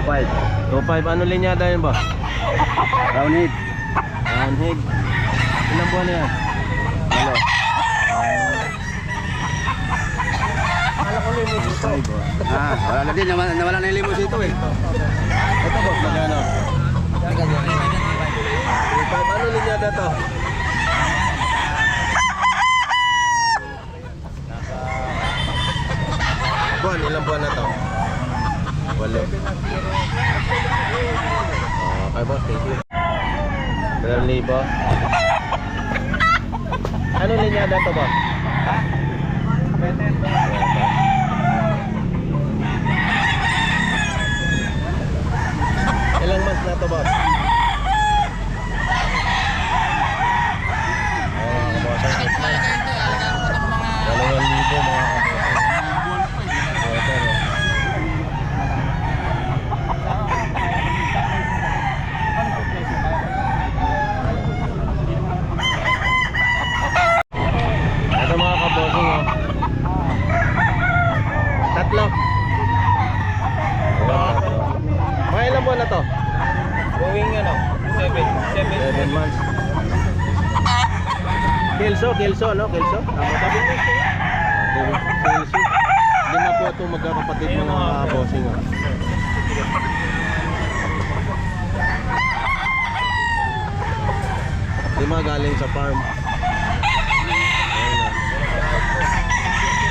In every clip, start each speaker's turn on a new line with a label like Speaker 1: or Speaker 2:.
Speaker 1: Kapal.
Speaker 2: 2.5. Ano linyada yun ba?
Speaker 1: Round head.
Speaker 2: Round head. Ilang buwan na yan? Ano?
Speaker 1: Ah, wala na din. Nawala, na yung limos ito eh.
Speaker 2: Ito boss, magkano? 2.5. Ano linyada to? Buwan, ilang buwan na to? Walo. Okay boss, thank you. Dalawang libo. Ano linyada to boss? Ilang months na to boss? Oh, mga kabosan, eight months. Dalawang libo mga kabosan. Ito, no? Ito mga kabosing oh. Tatlo. Mga ilang buwan na to?
Speaker 3: Going ano? 7. 7.
Speaker 2: 7 months. Kelso, Kelso, no? Kelso? Tama tabi mo. Kelso. Lima po ito magkakapatid mga bossing. Lima galing sa farm. Ayun na.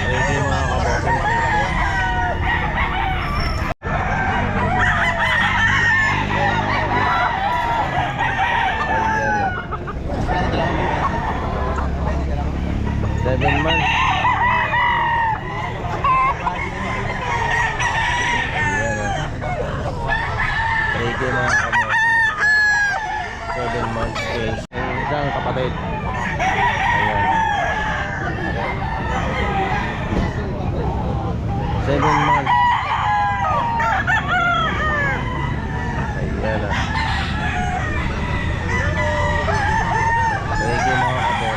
Speaker 2: Ayun yung mga kabossing. Ayan. Seven months. Ayan o. Reiki mga kamote. Seven months sales. Yung isang kapatid. Ayan. Seven months. Ayan o. Reiki mga kamote.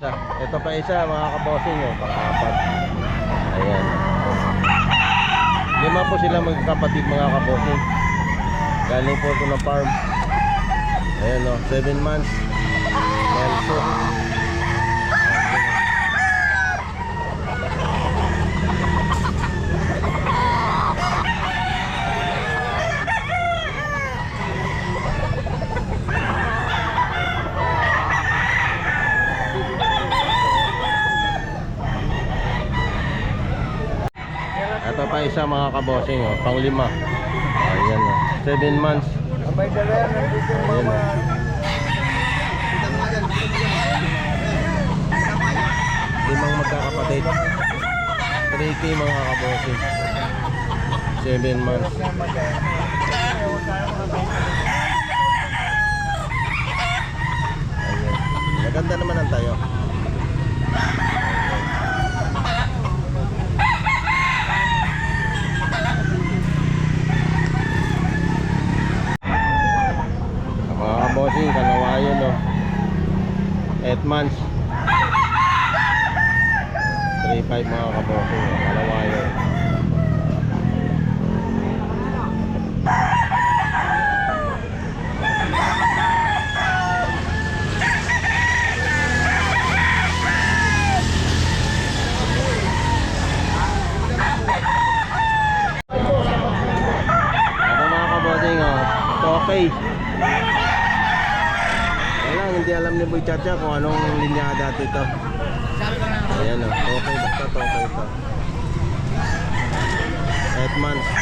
Speaker 2: Isa. Ito pa isa mga kabosing nyo, pang-apat. Ayan. Lima po sila magkakapatid mga kabosing. Galing po ito ng farm. Ayan o, 7 months. Nelso. Ito pa isa mga kabosing o, pang lima. Ayan o, 7 months.
Speaker 3: Abay yan. Nandito yung
Speaker 2: o. Limang magkakapatid. 3K mga kabosing. 7 months. Ayan. Maganda naman ang tayo. Mga kabosing, kalawayan no. 8 months. 3.5 mga kabosing, kalawayan. Ito mga kabosing, oh, okay. Wala, hindi alam ni Boy Chacha kung anong linyada ito. Ayan o, okay basta to, okay ito. 8 months.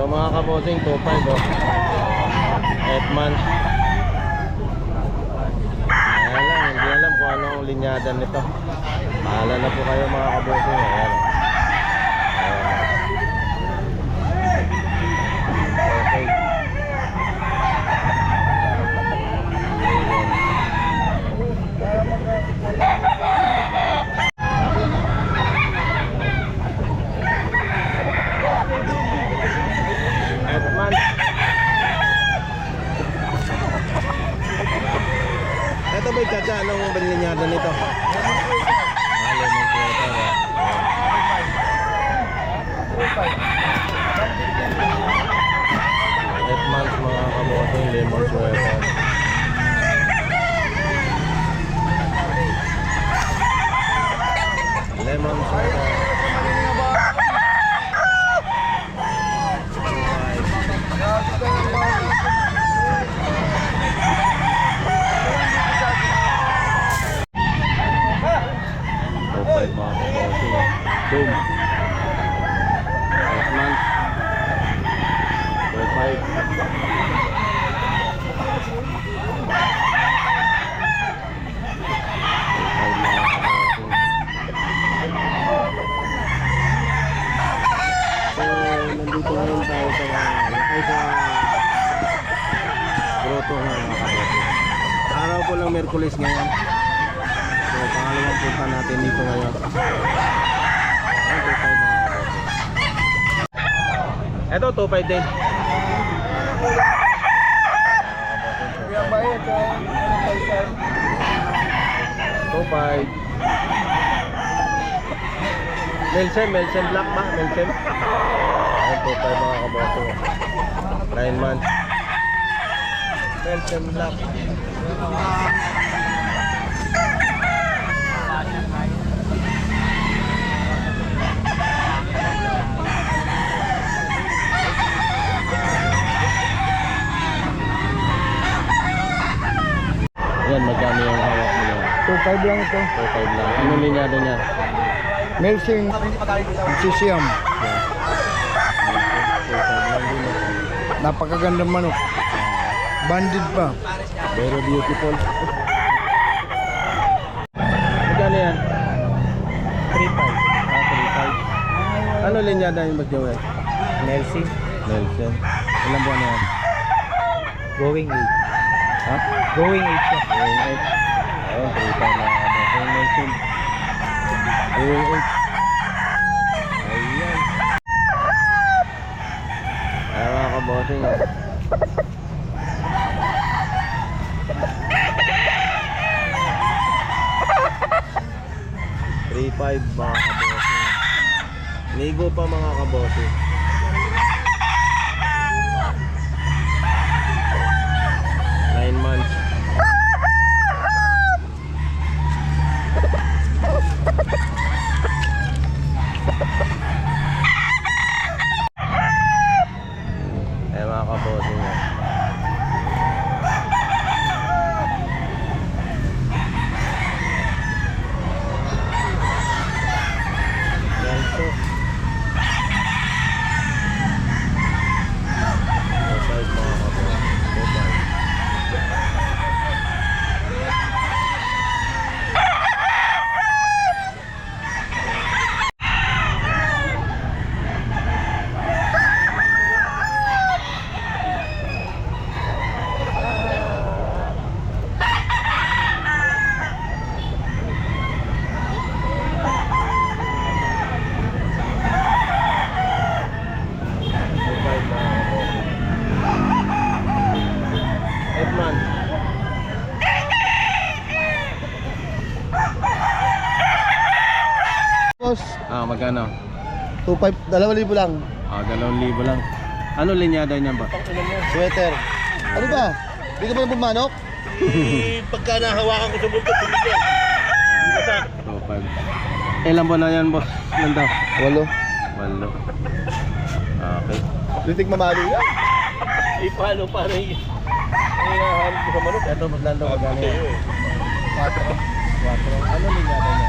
Speaker 2: Ito mga kabosing, 2.5 oh. Edman. Ayan lang, hindi alam kung ano ang nito. Pahala na po kayo mga kabosing. Ayan. Anong balinyada nito? Ah, lemon sweater. ah. Eight months mga kamote, lemon sweater. Lemon sweater. Okay, mga kamote. Boom. Eight months. Four, five. Four, five, mga kamote. So, nandito ngayon tayo sa ay sa grotto ng mga kamote. Merkulis ngayon. So, pangalawang punta natin dito ngayon. Ayan, 2.5 mga kamote. Ito, 2.5 din.
Speaker 4: Kaya bayad sa Kaisar.
Speaker 2: 2.5 Melsen, Melsen Black ba? Melsen? Ayan, 2.5 mga kaboto 9 months Melsen Black Yan, magkano yung hawak mo na?
Speaker 4: 2.5 lang ito.
Speaker 2: 4-5 lang. Ano linyado niya?
Speaker 4: Melsing Sisiam.
Speaker 2: Yan. 4-5 lang din.
Speaker 4: Napakaganda manok. Banded pa.
Speaker 2: Very beautiful. Magkano yan?
Speaker 4: 3.5.
Speaker 2: Ah, 3-5. Ano linyada yung mag-jowe?
Speaker 4: Melsing.
Speaker 2: Nelson. Ilang buwan yan?
Speaker 4: Going 8.
Speaker 2: Ha?
Speaker 4: Going 8 siya.
Speaker 2: Going 8. Ayun, 3-5 na Kung Nelson. Going 8. Ayan. Ayan mga kabosing. oh. Three five mga kabote. Ligo pa mga kabote. Nine months. Eh mga kabote nga. Ganito. Bye-bye mga kabote. Bye-bye. Bye-bye mga kabote. Edman.
Speaker 4: Boss,
Speaker 2: Ah, magkano?
Speaker 4: 2.5. 2,000 lang.
Speaker 2: Ah, dalawang libo lang. Ano linyada niya ba?
Speaker 4: Sweater. Ano ba? Hindi ka ba ng manok?
Speaker 5: Pagka nahawakan ko sa bulto, tumigyan.
Speaker 2: So, five. Ilan buwan na yan, boss? Ilan daw?
Speaker 4: Walo.
Speaker 2: Walo. Okay.
Speaker 4: Litik mamalo yan.
Speaker 5: Eh, paano, paano yun? Eh, nahanap ko sa manok.
Speaker 2: Ito, Lando, magkano yan?
Speaker 4: 4.
Speaker 2: 4. Ano linyada niya?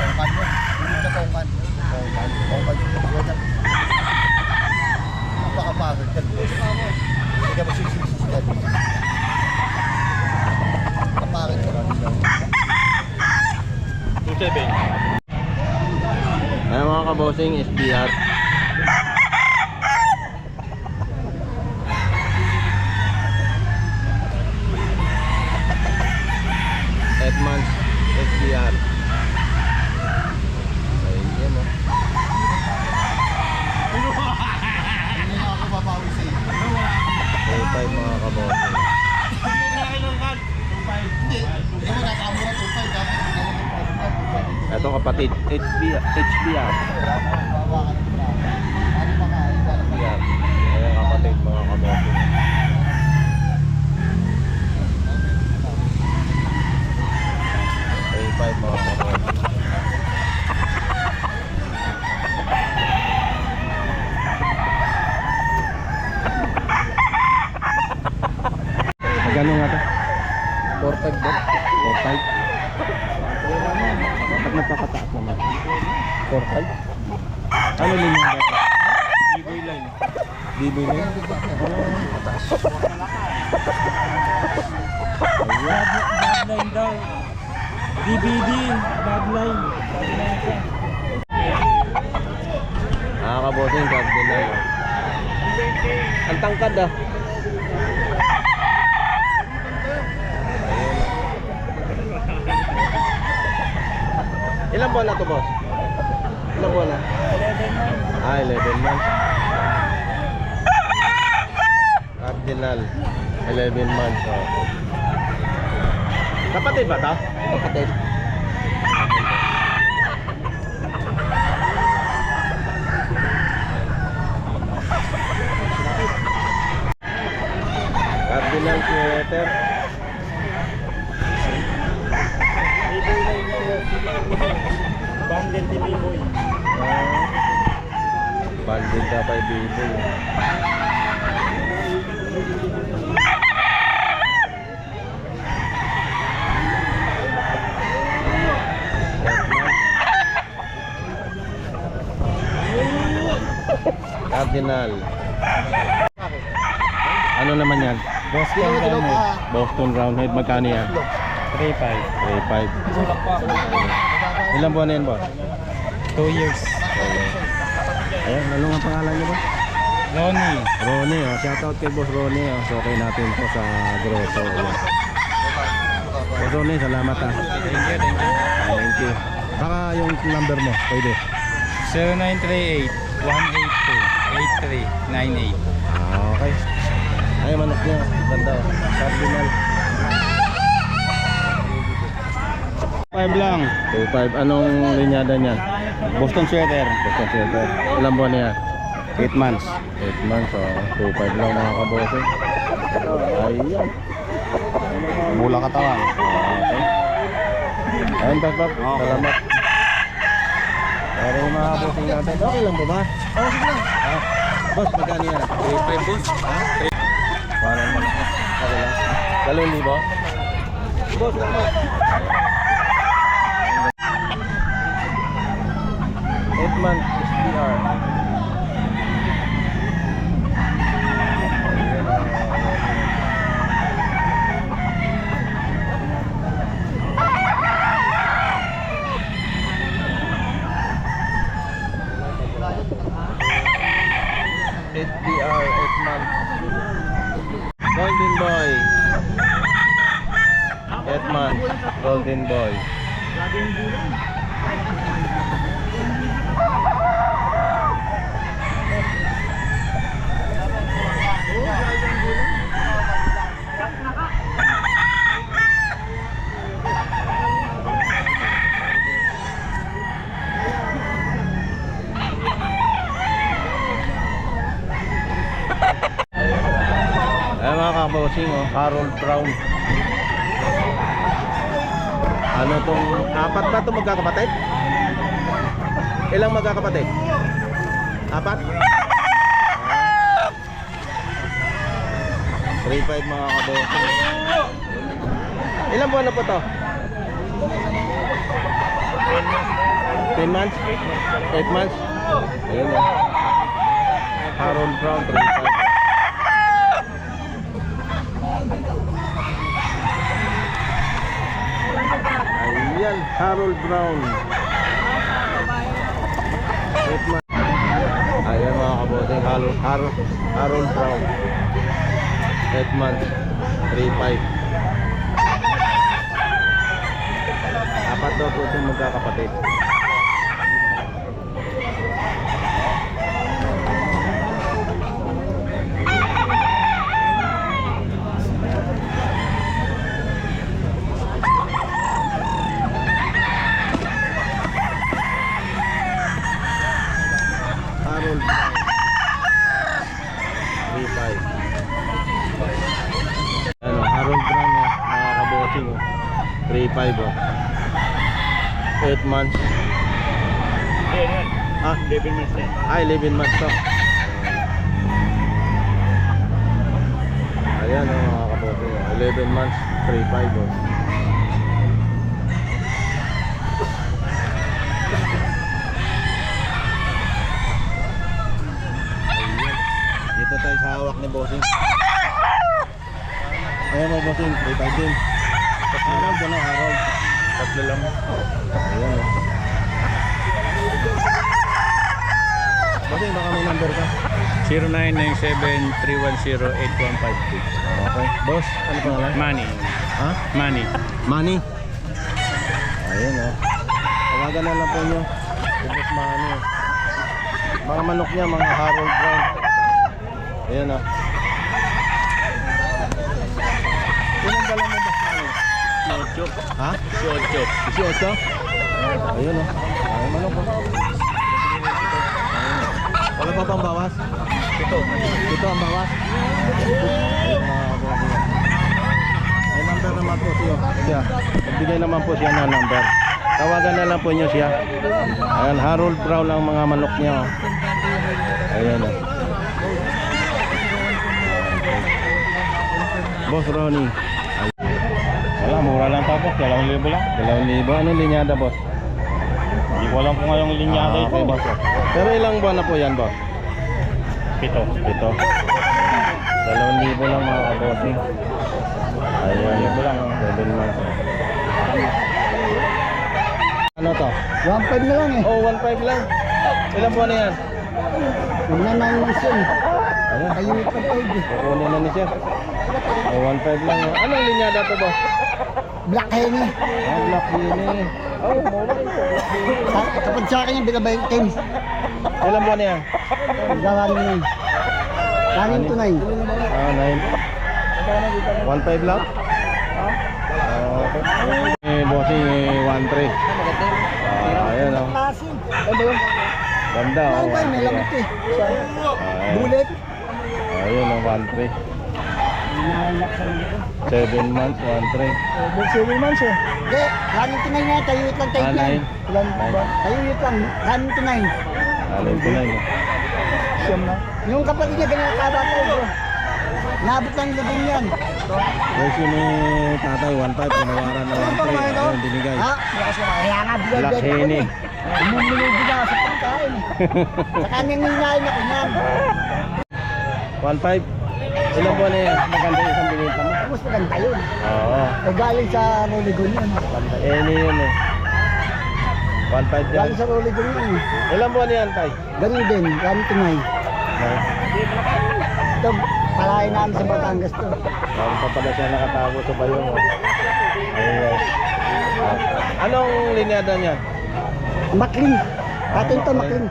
Speaker 4: Tongkan mo. Hindi ka tongkan. Tongkan. Tongkan. Sweater. Napakapagod ka. Hindi ka masisisis ka. Napakapagod ka.
Speaker 2: Ayan mga kabosing, SPR. Edmonds SPR. Ayun o.
Speaker 3: Hindi na ako babawi sa iyo.
Speaker 2: 35 mga kabosing.
Speaker 3: Hindi. Hindi mo nakamura 2.5 dapat hindi mo nakamura
Speaker 2: Ito kapatid, HBR. HBR.
Speaker 3: Bawakan mo na. Ano ba ka? Iba na.
Speaker 2: HBR. Ayan kapatid mga kabosing. Thirty-five mga kabosing. Magkano nga to? 4.5 ba? 4.5? Bakit nagpakataas naman? 4.5? Ano linya ba ito? Biboy line. Oh, mataas.
Speaker 6: Bagline daw. DVD, bagline. Bagline siya.
Speaker 2: Nakakabosing kag din na. Ang tangkad ah. Ilang buwan na to boss? Ilang buwan na?
Speaker 6: 11 months.
Speaker 2: Ah, 11 months. Cardinal. 11 months. Oh. Kapatid ba to? Kapatid. Cardinal sweater.
Speaker 6: Biboy line siya. Bundle ni Biboy.
Speaker 2: Ah, banded ka pa ibigay. Cardinal. Ano naman yan?
Speaker 6: Boston Roundhead.
Speaker 2: Boston Roundhead. Magkano yan?
Speaker 6: 3.5.
Speaker 2: 3.5.
Speaker 6: Kulang pa ako.
Speaker 2: Ilang buwan na yan, boss?
Speaker 6: 2 years.
Speaker 2: Ayan, ano nga pangalan niyo ba?
Speaker 6: Ronnie.
Speaker 2: Ronnie, oh. shoutout kay Boss Ronnie. Oh. So, okay natin po sa grotto. Ayan. Boss Ronnie, salamat ah.
Speaker 6: Thank you, thank you.
Speaker 2: Thank you. Baka yung number mo, pwede.
Speaker 6: 0938-182-8398.
Speaker 2: Ah, okay. Ay, manok niya. Ganda oh. Cardinal. 5 lang. 2.5. Anong linyada niyan?
Speaker 6: Boston Sweater.
Speaker 2: Basta siyempre. Ilang buwan na yan?
Speaker 6: 8 months.
Speaker 2: 8 months. Oh. 2.5 lang mga kabose. Ayan.
Speaker 6: Mula katawan.
Speaker 2: Okay. Ayun, Pep, Pep. Salamat. Pero yung mga bossing natin, okay lang ba ba? Oo, sige lang. Ah, boss, magkano yan?
Speaker 6: 3.5 boss.
Speaker 2: Ha? Parang naman. Okay lang. Dalawang libo? Boss, ano? Eight months. SPR, 8 months. Golden Boy. 8 months. Golden Boy. Ay mga kabosing, oh, Harold Brown. Ano tong apat ba to magkakapatid? Ilang magkakapatid? Apat? Ah. 3-5 mga kabosing. Ilang buwan na po to? 10 months? 8 months? Ayun oh. Harold Brown, 3-5. Ayan. Harold Brown. 8 months. Ayan mga kaboting, Harold, Harold, Harold Brown. 8 months. 3.5. Apat daw po itong magkakapatid. Harold Brown. 3.5. Ano, Harold Brown oh, mga kaboting oh. 3.5 oh. 8 months. Ah, 11 months na. Ah, 11 months to. Ayan oh, mga oh. 11 months, 3.5 oh. Ayan. Dito tayo sa hawak ni Bossing. Ayan mo Bossing, 3.5 din. Harold, ano, Harold. Tatlo lang. Ayan o. Bossing, baka may number ka.
Speaker 6: 0997-310-8156.
Speaker 2: Okay. Boss, ano pangalan?
Speaker 6: Money.
Speaker 2: Ha?
Speaker 6: Money.
Speaker 2: Money. Ayan o. Tawagan na lang po nyo. Boss Money. Mga manok niya, mga Harold Brown. Ayan o. Ilan dala mo Boss Money?
Speaker 6: Ocho.
Speaker 2: Ha?
Speaker 6: Ocho.
Speaker 2: 18? Ayun o. Ay, manok o. Wala pa bang bawas? Ito. Ito ang bawas? May number naman po siya. siya. Magbigay naman po siya ng number. Tawagan na lang po niyo siya. Ayan, Harold Brown lang mga manok niya. Oh. Ayan o. Boss Ronnie.
Speaker 6: Wala, mura lang to boss. Dalawang libo lang.
Speaker 2: Dalawang libo. Anong linyada, boss?
Speaker 6: Hindi ko alam kung ngayong linyada
Speaker 2: Ah,
Speaker 6: ito.
Speaker 2: okay, boss. Pero ilang buwan na po yan, boss?
Speaker 6: Pito.
Speaker 2: Ito. Dalawang libo lang mga kabossing. Ayan.
Speaker 6: Libo lang.
Speaker 2: Seven months. Ano to?
Speaker 3: 1.5 na lang eh.
Speaker 2: Oh, 1.5 lang. Ilang buwan na yan?
Speaker 3: Huwag na nang mission.
Speaker 2: Ayan.
Speaker 3: Kayo pa pa eh.
Speaker 2: Kukunin na ni sir. Oh, 1.5 lang. oh. Anong linyada to, boss?
Speaker 3: Black Henny.
Speaker 2: Ah, Black Beanie. Oh, mura.
Speaker 3: Sa, kapag sa akin yung binabay team.
Speaker 2: Ilang buwan na yan?
Speaker 3: Gawa nyo na yun. Kanin to na yun.
Speaker 2: Ah, 9. 1.5 lang? Ah, okay. Eh, bossing, eh, 1.3. Ah, ayan? Ganda oh.
Speaker 3: Ba yun? May
Speaker 2: 1.3
Speaker 3: lamit
Speaker 2: lang.
Speaker 3: eh.
Speaker 2: Ah,
Speaker 3: Bullet.
Speaker 2: Ayun oh, 1.3. 7 months, 1.3.
Speaker 3: Seven months eh. Hindi, kanin to na yun nga. Tayo lang tayo
Speaker 2: Ah,
Speaker 3: yan.
Speaker 2: nine.
Speaker 3: Ilan
Speaker 2: Nine.
Speaker 3: ba? Tayo lang. Kanin to na yun.
Speaker 2: Alin ko na yun.
Speaker 3: Siyam na. Yung kapatid niya ganyan kabata bro. Nabot lang yung yan.
Speaker 2: Kasi ni tatay, 1.5, pinawaran na 1.3. Ayun, binigay.
Speaker 3: Ha? Kaya nga, ko
Speaker 2: Henny.
Speaker 3: eh. Umumulubi na sa pagkain. Sa kanyang ninayin ako niyan.
Speaker 2: 1.5. Ilang buwan na yan? Maganda isang binita mo.
Speaker 3: Tapos maganda yun.
Speaker 2: Oo.
Speaker 3: O galing sa Roligon yun.
Speaker 2: Eh, ni yun eh. 1.5 yan.
Speaker 3: Galing sa Roligon yun. eh.
Speaker 2: Ilang buwan yan, tay?
Speaker 3: Ganun din, ganun tunay.
Speaker 2: No?
Speaker 3: Ito, palahin namin sa Batangas to.
Speaker 2: Meron pa pala siya nakatago sa bayong. oh. Anong linyada niya?
Speaker 3: Maklin. Atin to, Maklin.
Speaker 2: 1.5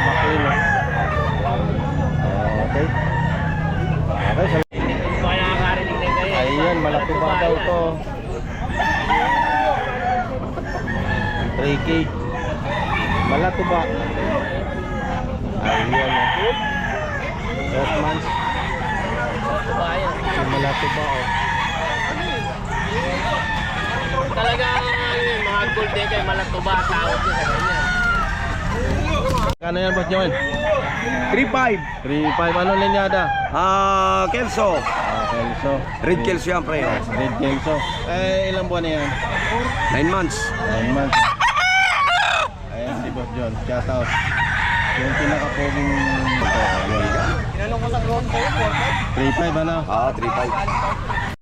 Speaker 2: McLean. oh. Ah, okay. Okay, sa Ayan, malaki ba daw to? 3K. Malato ba? Ayan, oh. 12 months. Si Malato ba, oh.
Speaker 5: Talaga mga golden kay malatuba tawag niya sa ganyan.
Speaker 2: Kano yan, Boss Joel?
Speaker 1: 3.5.
Speaker 2: 3.5. Anong linyada?
Speaker 1: Ah, Kelso.
Speaker 2: Ah, Kelso.
Speaker 1: Red Kelso yan, pre. oh.
Speaker 2: Red Kelso. Eh, ilang buwan na yan?
Speaker 1: 9 months.
Speaker 2: 9 months. John. Shout out. Yung pinaka-poging ito. Ayan.
Speaker 3: Tinanong ko sa ground kayo,
Speaker 2: 3.5 ano?
Speaker 1: Ah, 3.5.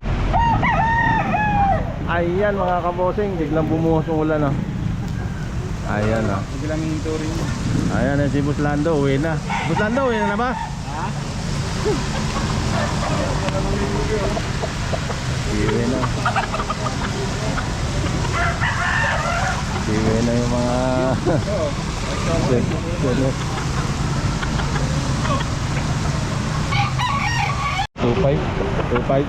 Speaker 2: Ayan mga kabosing, biglang bumuhos yung ulan oh. Ayan oh.
Speaker 1: Biglang minto rin.
Speaker 2: Ayan eh, si Buslando, uwi na. Buslando, uwi na na ba? Uwi na. Uwi na yung mga... Sino? Two five? Two five?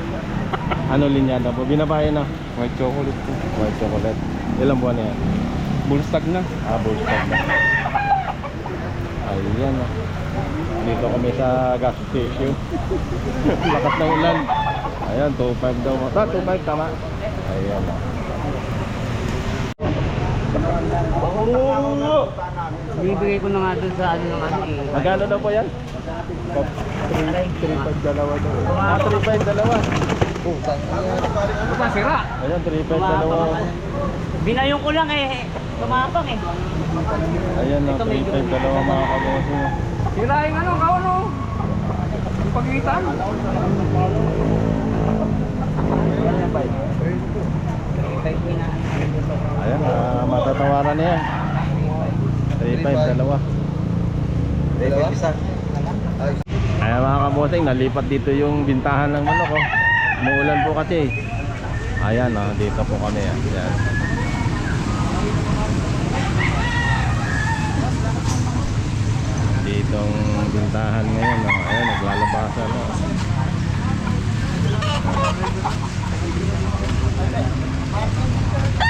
Speaker 2: Ano linyada po? Binabayan na?
Speaker 1: White chocolate po.
Speaker 2: White chocolate. Ilang buwan na yan?
Speaker 1: Bullstag na.
Speaker 2: Ah, bullstag na. Ayan oh. Dito kami sa gas station. Lakas ng ulan. Ayan, 2.5 daw. Ah, 2.5 tama. Ayan oh.
Speaker 3: Bibigay ko na nga dun sa ano ng ano eh.
Speaker 2: Magkano daw po yan? 3.5 dalawa daw. Ah, 3.5 dalawa.
Speaker 3: Ano ba, sira?
Speaker 2: Ayan, 3.5 dalawa.
Speaker 3: Binayong ko lang eh. Tumapang eh.
Speaker 2: Ayan oh, 3.5 dalawa mga kabosi.
Speaker 3: Sira yung ano, kauno. Yung pagitan.
Speaker 2: Ayan, ah, matatawaran na yan. 3.5 dalawa. Ayan mga kabosing, nalipat dito yung bintahan ng manok oh. Umuulan po kasi. Ayan oh, dito po kami. ah. Ayan. Ditong bintahan ngayon oh. Ayan, naglalabasan oh. Ayan